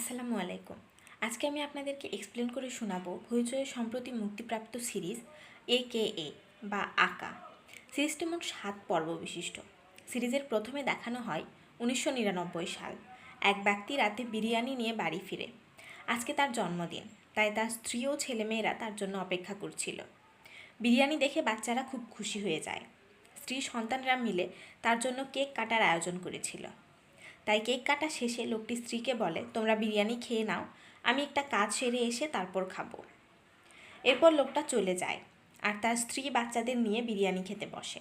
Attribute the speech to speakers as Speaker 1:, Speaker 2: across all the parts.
Speaker 1: আসসালামু আলাইকুম। আজকে আমি আপনাদেরকে এক্সপ্লেন করে শোনাবো হইচয়ে সম্প্রতি মুক্তিপ্রাপ্ত সিরিজ এ কে এ বা আকা। সিরিজটি মোট সাত পর্ব বিশিষ্ট। সিরিজের প্রথমে দেখানো হয় উনিশশো নিরানব্বই সাল। এক ব্যক্তি রাতে বিরিয়ানি নিয়ে বাড়ি ফিরে। আজকে তার জন্মদিন, তাই তার স্ত্রী ও ছেলেমেয়েরা তার জন্য অপেক্ষা করছিল। বিরিয়ানি দেখে বাচ্চারা খুব খুশি হয়ে যায়। স্ত্রী সন্তানরা মিলে তার জন্য কেক কাটার আয়োজন করেছিল। তাই কেক কাটা শেষে লোকটি স্ত্রীকে বলে, তোমরা বিরিয়ানি খেয়ে নাও, আমি একটা কাজ সেরে এসে তারপর খাব। এরপর লোকটা চলে যায় আর তার স্ত্রী বাচ্চাদের নিয়ে বিরিয়ানি খেতে বসে।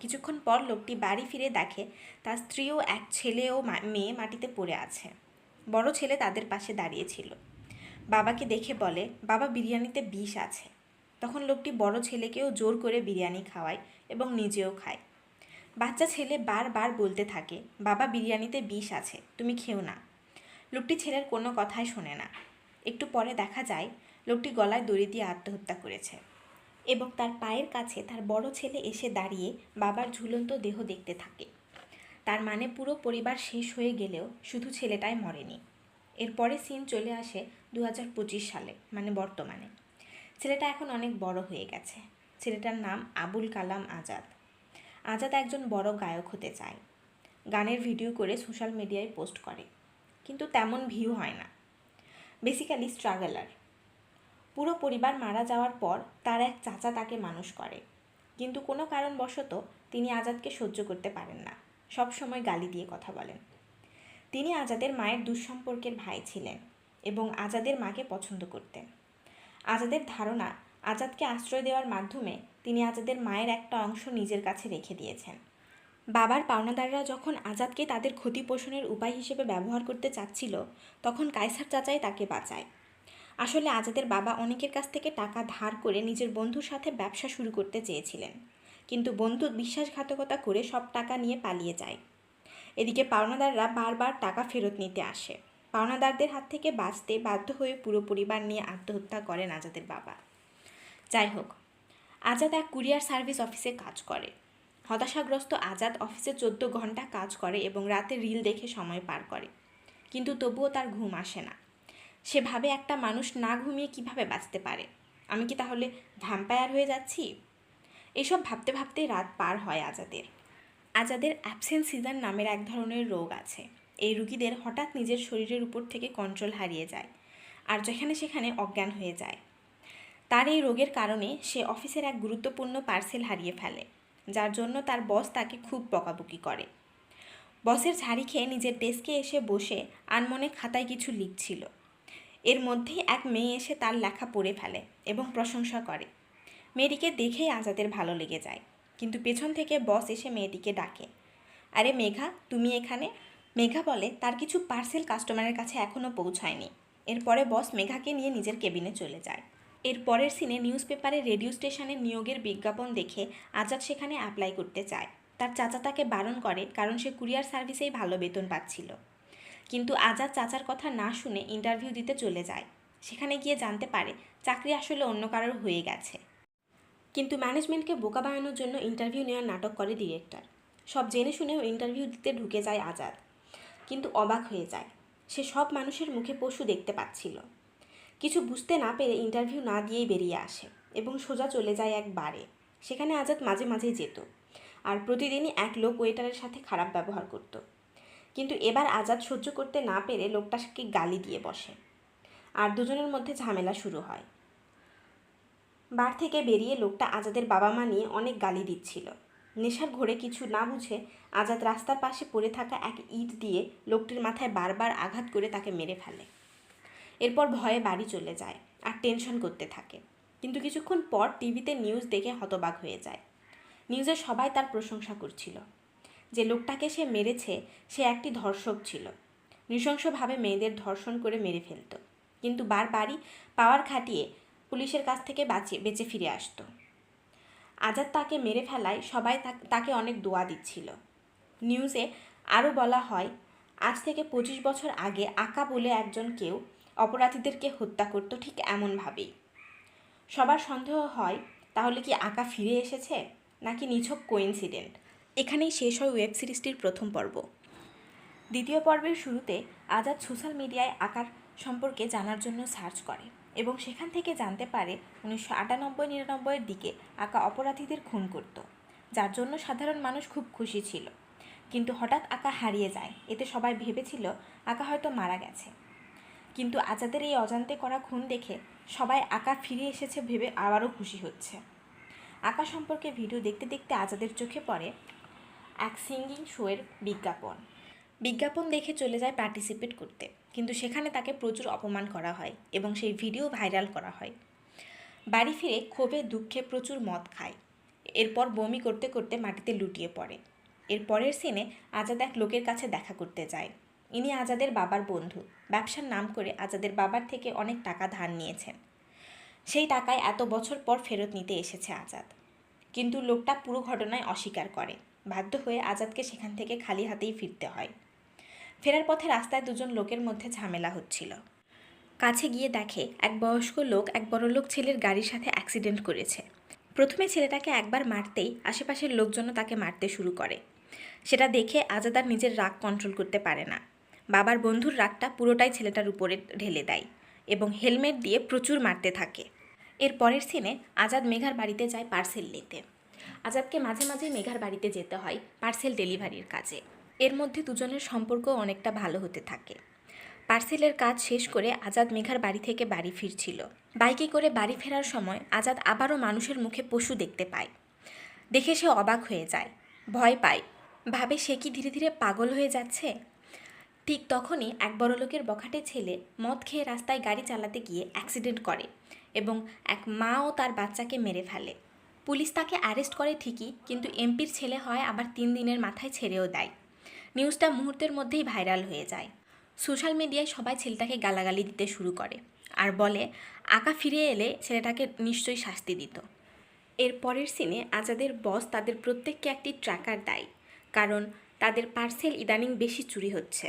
Speaker 1: কিছুক্ষণ পর লোকটি বাড়ি ফিরে দেখে তার স্ত্রীও এক ছেলে ও মেয়ে মাটিতে পড়ে আছে। বড় ছেলে তাদের পাশে দাঁড়িয়েছিল বাবাকে দেখে বলে, বাবা বিরিয়ানিতে বিষ আছে। তখন লোকটি বড় ছেলেকেও জোর করে বিরিয়ানি খাওয়ায় এবং নিজেও খায়। বাচ্চা ছেলে বারবার বলতে থাকে, বাবা, বিরিয়ানিতে বিষ আছে, তুমি খেও না। লোকটি ছেলের কোনো কথাই শোনে না। একটু পরে দেখা যায়, লোকটি গলায় দড়ি দিয়ে আত্মহত্যা করেছে এবং তার পায়ের কাছে তার বড় ছেলে এসে দাঁড়িয়ে বাবার ঝুলন্ত দেহ দেখতে থাকে। তার মানে পুরো পরিবার শেষ হয়ে গেলেও শুধু ছেলেটাই মরেনি। এরপরে সিন চলে আসে দু হাজার পঁচিশ সালে মানে বর্তমানে। ছেলেটা এখন অনেক বড় হয়ে গেছে। ছেলেটার নাম আবুল কালাম আজাদ। আজাদ একজন বড় গায়ক হতে চায়। গানের ভিডিও করে সোশ্যাল মিডিয়ায় পোস্ট করে। কিন্তু তেমন ভিউ হয় না। বেসিক্যালি স্ট্রাগলার পুরো পরিবার মারা যাওয়ার পর তার এক চাচা তাকে মানুষ করে। কিন্তু কোনো কারণবশত তিনি আজাদকে সহ্য করতে পারেন না। সব সময় গালি দিয়ে কথা বলেন। তিনি আজাদের মায়ের দুঃসম্পর্কের ভাই ছিলেন এবং আজাদের মাকে পছন্দ করতেন। আজাদের ধারণা আজাদকে আশ্রয় দেওয়ার মাধ্যমে তিনি আজাদের মায়ের একটা অংশ নিজের কাছে রেখে দিয়েছেন। বাবার পাওনাদাররা যখন আজাদকে তাদের ক্ষতিপোষণের উপায় হিসেবে ব্যবহার করতে চাচ্ছিল, তখন কায়সার চাচাই তাকে বাঁচায়। আসলে আজাদের বাবা অনেকের কাছ থেকে টাকা ধার করে নিজের বন্ধুর সাথে ব্যবসা শুরু করতে চেয়েছিলেন। কিন্তু বন্ধু বিশ্বাসঘাতকতা করে সব টাকা নিয়ে পালিয়ে যায়। এদিকে পাওনাদাররা বারবার টাকা ফেরত নিতে আসে। পাওনাদারদের হাত থেকে বাঁচতে বাধ্য হয়ে পুরো পরিবার নিয়ে আত্মহত্যা করেন আজাদের বাবা। যাই হোক আজাদ এক কুরিয়ার সার্ভিস অফিসে কাজ করে। হতাশাগ্রস্ত আজাদ অফিসে চোদ্দ ঘণ্টা কাজ করে এবং রাতে রিল দেখে সময় পার করে। কিন্তু তবুও তার ঘুম আসে না। সে ভাবে একটা মানুষ না ঘুমিয়ে কীভাবে বাঁচতে পারে? আমি কি তাহলে ভ্যাম্পায়ার হয়ে যাচ্ছি? এসব ভাবতে ভাবতে রাত পার হয় আজাদের। আজাদের অ্যাবসেন্ট সিজন নামের এক ধরনের রোগ আছে। এই রুগীদের হঠাৎ নিজের শরীরের উপর থেকে কন্ট্রোল হারিয়ে যায়। আর যেখানে সেখানে অজ্ঞান হয়ে যায়। তার এই রোগের কারণে সে অফিসের এক গুরুত্বপূর্ণ পার্সেল হারিয়ে ফেলে, যার জন্য তার বস তাকে খুব বকাবকি করে। বসের ঝাড়ি খেয়ে নিজের ডেস্কে এসে বসে আনমনে খাতায় কিছু লিখছিল। এর মধ্যেই এক মেয়ে এসে তার লেখা পড়ে ফেলে এবং প্রশংসা করে। মেয়েটিকে দেখেই আজাদের ভালো লেগে যায়, কিন্তু পেছন থেকে বস এসে মেয়েটিকে ডাকে, আরে মেঘা, তুমি এখানে? মেঘা বলে, তার কিছু পার্সেল কাস্টমারের কাছে এখনও পৌঁছায়নি। এরপরে বস মেঘাকে নিয়ে নিজের কেবিনে চলে যায়। এর পরের সিনে নিউজ পেপারে রেডিও স্টেশনে নিয়োগের বিজ্ঞাপন দেখে আজাদ সেখানে অ্যাপ্লাই করতে চায়। তার চাচা তাকে বারণ করে কারণ সে কুরিয়ার সার্ভিসেই ভালো বেতন পাচ্ছিল। কিন্তু আজাদ চাচার কথা না শুনে ইন্টারভিউ দিতে চলে যায়। সেখানে গিয়ে জানতে পারে চাকরি আসলে অন্য কারোর হয়ে গেছে। কিন্তু ম্যানেজমেন্টকে বোকা বানানোর জন্য ইন্টারভিউ নেওয়ার নাটক করে ডিরেক্টর সব জেনে শুনেও ইন্টারভিউ দিতে ঢুকে যায় আজাদ। কিন্তু অবাক হয়ে যায়। সে সব মানুষের মুখে পশু দেখতে পাচ্ছিল। কিছু বুঝতে না পেরে ইন্টারভিউ না দিয়েই বেরিয়ে আসে এবং সোজা চলে যায় এক বারে সেখানে আজাদ মাঝে মাঝেই যেত আর প্রতিদিনই এক লোক ওয়েটারের সাথে খারাপ ব্যবহার করত। কিন্তু এবার আজাদ সহ্য করতে না পেরে লোকটাকে গালি দিয়ে বসে। আর দুজনের মধ্যে ঝামেলা শুরু হয়। বার থেকে বেরিয়ে লোকটা আজাদের বাবা মা নিয়ে অনেক গালি দিচ্ছিল। নেশার ঘোরে কিছু না বুঝে আজাদ রাস্তার পাশে পড়ে থাকা এক ইট দিয়ে লোকটির মাথায় বারবার আঘাত করে তাকে মেরে ফেলে। এরপর ভয়ে বাড়ি চলে যায় আর টেনশন করতে থাকে। কিন্তু কিছুক্ষণ পর টিভিতে নিউজ দেখে হতবাক হয়ে যায়। নিউজে সবাই তার প্রশংসা করছিল। যে লোকটাকে সে মেরেছে, সে একটি ধর্ষক ছিল। নৃশংসভাবে মেয়েদের ধর্ষণ করে মেরে ফেলতো। কিন্তু বারবারই পাওয়ার খাটিয়ে পুলিশের কাছ থেকে বাঁচিয়ে বেঁচে ফিরে আসতো। আজাদ তাকে মেরে ফেলায় সবাই তাক- অনেক দোয়া দিচ্ছিল। নিউজে আরও বলা হয়, আজ থেকে পঁচিশ বছর আগে আকা বলে একজন কেউ অপরাধীদেরকে হত্যা করতো ঠিক এমনভাবেই। সবার সন্দেহ হয়, তাহলে কি আঁকা ফিরে এসেছে? নাকি নিছক কোইন্সিডেন্ট? এখানেই শেষ হয় ওয়েব সিরিজটির প্রথম পর্ব। দ্বিতীয় পর্বের শুরুতে আজাদ সোশ্যাল মিডিয়ায় আঁকার সম্পর্কে জানার জন্য সার্চ করে এবং সেখান থেকে জানতে পারে উনিশশো আটানব্বই নিরানব্বইয়ের দিকে আঁকা অপরাধীদের খুন করত, যার জন্য সাধারণ মানুষ খুব খুশি ছিল। কিন্তু হঠাৎ আঁকা হারিয়ে যায়, এতে সবাই ভেবেছিল আঁকা হয়তো মারা গেছে। কিন্তু আজাদের এই অজান্তে করা খুন দেখে সবাই আঁকা ফিরে এসেছে ভেবে আবারও খুশি হচ্ছে। আঁকা সম্পর্কে ভিডিও দেখতে দেখতে আজাদের চোখে পড়ে এক সিঙ্গিং শোয়ের বিজ্ঞাপন। বিজ্ঞাপন দেখে চলে যায় পার্টিসিপেট করতে, কিন্তু সেখানে তাকে প্রচুর অপমান করা হয় এবং সেই ভিডিও ভাইরাল করা হয়। বাড়ি ফিরে ক্ষোভে দুঃখে প্রচুর মদ খায়। এরপর বমি করতে করতে মাটিতে লুটিয়ে পড়ে। এর পরের সিনে আজাদ এক লোকের কাছে দেখা করতে যায়। ইনি আজাদের বাবার বন্ধু। ব্যবসার নাম করে আজাদের বাবার থেকে অনেক টাকা ধার নিয়েছেন। সেই টাকায় এত বছর পর ফেরত নিতে এসেছে আজাদ। কিন্তু লোকটা পুরো ঘটনায় অস্বীকার করে। বাধ্য হয়ে আজাদকে সেখান থেকে খালি হাতেই ফিরতে হয়। ফেরার পথে রাস্তায় দুজন লোকের মধ্যে ঝামেলা হচ্ছিল। কাছে গিয়ে দেখে এক বয়স্ক লোক এক বড়লোক ছেলের গাড়ির সাথে অ্যাক্সিডেন্ট করেছে। প্রথমে ছেলেটাকে একবার মারতেই আশেপাশের লোকজনও তাকে মারতে শুরু করে। সেটা দেখে আজাদ আর নিজের রাগ কন্ট্রোল করতে পারে না। বাবার বন্ধুর রাগটা পুরোটাই ছেলেটার উপরে ঢেলে দেয় এবং হেলমেট দিয়ে প্রচুর মারতে থাকে। এর পরের সিনে আজাদ মেঘার বাড়িতে যায় পার্সেল নিতে। আজাদকে মাঝে মাঝে মেঘার বাড়িতে যেতে হয় পার্সেল ডেলিভারির কাজে। এর মধ্যে দুজনের সম্পর্ক অনেকটা ভালো হতে থাকে। পার্সেলের কাজ শেষ করে আজাদ মেঘার বাড়ি থেকে বাড়ি ফিরছিল। বাইকে করে বাড়ি ফেরার সময় আজাদ আবারও মানুষের মুখে পশু দেখতে পায়। দেখে সে অবাক হয়ে যায়, ভয় পায়। ভাবে সে কি ধীরে ধীরে পাগল হয়ে যাচ্ছে? ঠিক তখনই এক বড়লোকের বখাটে ছেলে মদ খেয়ে রাস্তায় গাড়ি চালাতে গিয়ে অ্যাক্সিডেন্ট করে এবং এক মা ও তার বাচ্চাকে মেরে ফেলে। পুলিশ তাকে অ্যারেস্ট করে ঠিকই, কিন্তু এমপির ছেলে হয় আবার তিন দিনের মাথায় ছেড়েও দেয়। নিউজটা মুহূর্তের মধ্যেই ভাইরাল হয়ে যায়। সোশ্যাল মিডিয়ায় সবাই ছেলেটাকে গালাগালি দিতে শুরু করে আর বলে, আঁকা ফিরে এলে ছেলেটাকে নিশ্চয়ই শাস্তি দিত। এর পরের সিনে আজাদের বস তাদের প্রত্যেককে একটি ট্র্যাকার দেয়, কারণ তাদের পার্সেল ইদানিং বেশি চুরি হচ্ছে।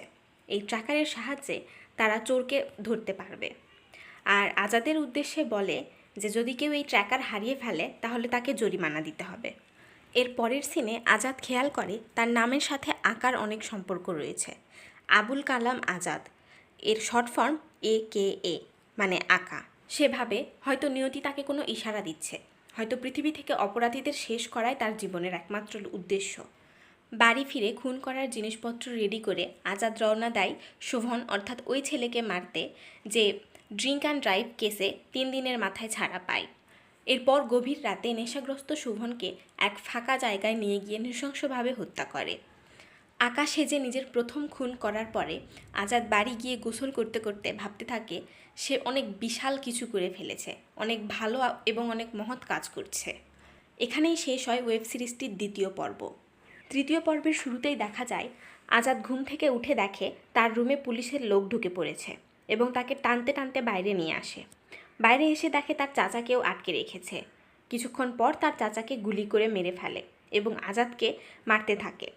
Speaker 1: এই ট্র্যাকারের সাহায্যে তারা চোরকে ধরতে পারবে। আর আজাদের উদ্দেশ্যে বলে যে, যদি কেউ এই ট্র্যাকার হারিয়ে ফেলে, তাহলে তাকে জরিমানা দিতে হবে। এর পরের সিনে আজাদ খেয়াল করে তার নামের সাথে আঁকার অনেক সম্পর্ক রয়েছে। আবুল কালাম আজাদ, এর শর্ট ফর্ম এ কে এ মানে আঁকা। সেভাবে হয়তো নিয়তি তাকে কোনো ইশারা দিচ্ছে। হয়তো পৃথিবী থেকে অপরাধীদের শেষ করাই তার জীবনের একমাত্র উদ্দেশ্য। বাড়ি ফিরে খুন করার জিনিসপত্র রেডি করে আজাদ রওনা দেয় শোভন অর্থাৎ ওই ছেলেকে মারতে, যে ড্রিঙ্ক অ্যান্ড ড্রাইভ কেসে তিন দিনের মাথায় ছাড়া পায়। এরপর গভীর রাতে নেশাগ্রস্ত শোভনকে এক ফাঁকা জায়গায় নিয়ে গিয়ে নৃশংসভাবে হত্যা করে। আকাশ সেজে নিজের প্রথম খুন করার পরে আজাদ বাড়ি গিয়ে গোসল করতে করতে ভাবতে থাকে, সে অনেক বিশাল কিছু করে ফেলেছে, অনেক ভালো এবং অনেক মহৎ কাজ করছে। এখানেই শেষ হয় ওয়েব সিরিজটির দ্বিতীয় পর্ব। তৃতীয় পর্বের শুরুতেই দেখা যায়, আজাদ ঘুম থেকে উঠে দেখে তার রুমে পুলিশের লোক ঢুকে পড়েছে এবং তাকে টানতে টানতে বাইরে নিয়ে আসে। বাইরে এসে দেখে তার চাচাকেও আটকে রেখেছে। কিছুক্ষণ পর তার চাচাকে গুলি করে মেরে ফেলে এবং আজাদকে মারতে থাকে।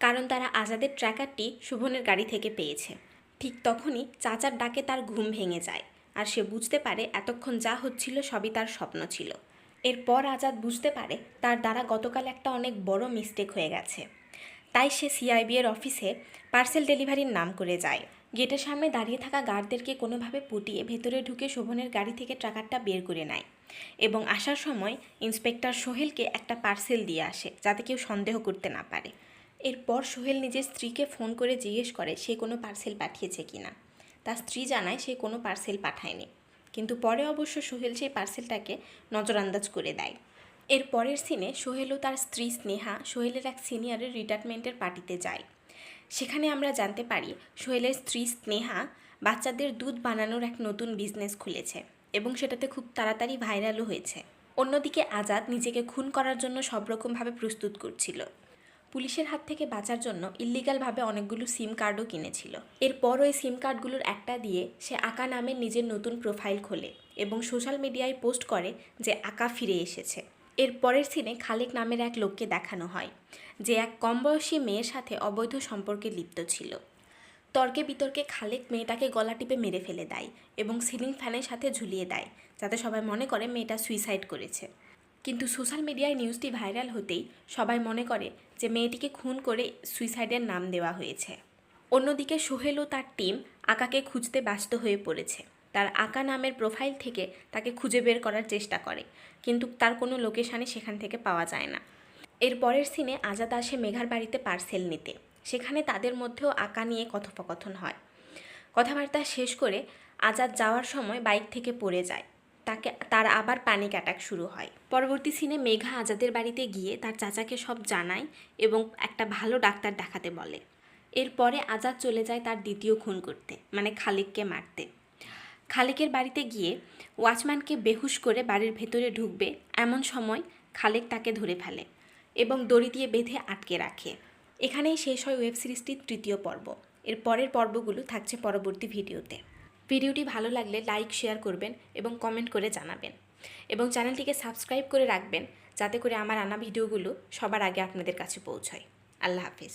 Speaker 1: কারণ তারা আজাদের ট্র্যাকারটি শুভনের গাড়ি থেকে পেয়েছে। ঠিক তখনই চাচার ডাকে তার ঘুম ভেঙে যায় আর সে বুঝতে পারে এতক্ষণ যা হচ্ছিল সবই তার স্বপ্ন ছিল। এরপর আজাদ বুঝতে পারে তার দ্বারা গতকাল একটা অনেক বড় মিস্টেক হয়ে গেছে। তাই সে সিআইবি এর অফিসে পার্সেল ডেলিভারির নাম করে যায়। গেটের সামনে দাঁড়িয়ে থাকা গার্ডদেরকে কোনোভাবে পুটিয়ে ভেতরে ঢুকে শোভনের গাড়ি থেকে ট্রাকারটা বের করে নেয় এবং আসার সময় ইন্সপেক্টর সোহেলকে একটা পার্সেল দিয়ে আসে যাতে কেউ সন্দেহ করতে না পারে। এরপর সোহেল নিজের স্ত্রীকে ফোন করে জিজ্ঞেস করে সে কোনো পার্সেল পাঠিয়েছে কিনা। তার স্ত্রী জানায় সে কোনো পার্সেল পাঠায়নি। কিন্তু পরে অবশ্য সোহেল সেই পার্সেলটাকে নজরআন্দাজ করে দেয়। এর পরের সিনে সোহেল ও তার স্ত্রী স্নেহা সোহেলের এক সিনিয়রের রিটায়ারমেন্টের পার্টিতে যায়। সেখানে আমরা জানতে পারি, সোহেলের স্ত্রী স্নেহা বাচ্চাদের দুধ বানানোর এক নতুন বিজনেস খুলেছে এবং সেটাতে খুব তাড়াতাড়ি ভাইরালও হয়েছে। অন্যদিকে আজাদ নিজেকে খুন করার জন্য সব রকমভাবে প্রস্তুত করছিল। পুলিশের হাত থেকে বাঁচার জন্য ইল্লিগালভাবে অনেকগুলো সিম কার্ডও কিনেছিল। এরপর ওই সিম কার্ডগুলোর একটা দিয়ে সে আকা নামের নিজের নতুন প্রোফাইল খোলে এবং সোশ্যাল মিডিয়ায় পোস্ট করে যে আকা ফিরে এসেছে। এর পরের সিনে খালেক নামের এক লোককে দেখানো হয়, যে এক কম বয়সী মেয়ের সাথে অবৈধ সম্পর্কে লিপ্ত ছিল। তর্কে বিতর্কে খালেক মেয়েটাকে গলা টিপে মেরে ফেলে দেয় এবং সিলিং ফ্যানের সাথে ঝুলিয়ে দেয়, যাতে সবাই মনে করে মেয়েটা সুইসাইড করেছে। কিন্তু সোশ্যাল মিডিয়ায় নিউজটি ভাইরাল হতেই সবাই মনে করে যে মেয়েটিকে খুন করে সুইসাইডের নাম দেওয়া হয়েছে। অন্যদিকে সোহেল ও তার টিম আকাকে খুঁজতে ব্যস্ত হয়ে পড়েছে। তার আকা নামের প্রোফাইল থেকে তাকে খুঁজে বের করার চেষ্টা করে, কিন্তু তার কোনো লোকেশানই সেখান থেকে পাওয়া যায় না। এর পরের সিনে আজাদ আসে মেঘার বাড়িতে পার্সেল নিতে। সেখানে তাদের মধ্যেও আঁকা নিয়ে কথোপকথন হয়। কথাবার্তা শেষ করে আজাদ যাওয়ার সময় বাইক থেকে পড়ে যায়। তাকে, তার আবার প্যানিক অ্যাটাক শুরু হয়। পরবর্তী সিনে মেঘা আজাদের বাড়িতে গিয়ে তার চাচাকে সব জানায় এবং একটা ভালো ডাক্তার দেখাতে বলে। এরপরে আজাদ চলে যায় তার দ্বিতীয় খুন করতে মানে খালিককে মারতে। খালেকের বাড়িতে গিয়ে ওয়াচম্যানকে বেহুশ করে বাড়ির ভেতরে ঢুকবে, এমন সময় খালেক তাকে ধরে ফেলে এবং দড়ি দিয়ে বেঁধে আটকে রাখে। এখানেই শেষ হয় ওয়েব সিরিজটির তৃতীয় পর্ব। এর পরের পর্বগুলো থাকছে পরবর্তী ভিডিওতে ভিডিওটি ভালো লাগলে লাইক, শেয়ার করবেন এবং কমেন্ট করে জানাবেন। এবং চ্যানেলটিকে সাবস্ক্রাইব করে রাখবেন, যাতে করে আমার আনা ভিডিওগুলো সবার আগে আপনাদের কাছে পৌঁছায়। আল্লাহ হাফিজ।